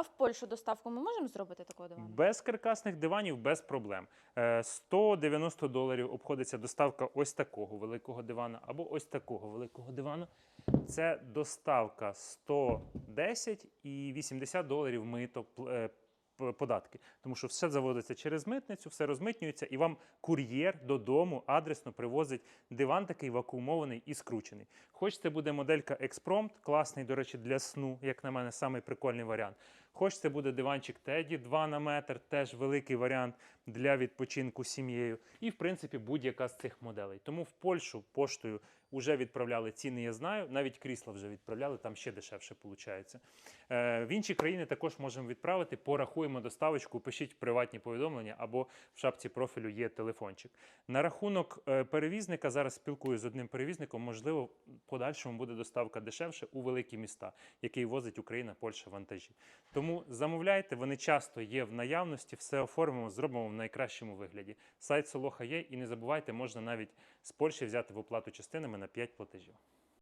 А в Польщу доставку ми можемо зробити такого дивану? Без каркасних диванів без проблем. Е, 190 доларів обходиться доставка ось такого великого дивана або ось такого великого дивану. Це доставка 110 і 80 доларів мито е, податки. Тому що все заводиться через митницю, все розмитнюється, і вам кур'єр додому адресно привозить диван такий вакуумований і скручений. Хоч це буде моделька Експромт, класний, до речі, для сну, як на мене, самий прикольний варіант. Хоч це буде диванчик Теді 2 на метр, теж великий варіант для відпочинку сім'єю. І, в принципі, будь-яка з цих моделей. Тому в Польщу поштою вже відправляли ціни, я знаю. Навіть крісла вже відправляли, там ще дешевше виходить. Е, в інші країни також можемо відправити. Порахуємо доставочку, пишіть приватні повідомлення або в шапці профілю є телефончик. На рахунок е, перевізника зараз спілкуюся з одним перевізником. Можливо, в подальшому буде доставка дешевше у великі міста, який возить Україна, Польща вантажі. Тому замовляйте, вони часто є в наявності, все оформимо, зробимо в найкращому вигляді. Сайт Солоха є, і не забувайте, можна навіть з Польщі взяти в оплату частинами на 5 платежів.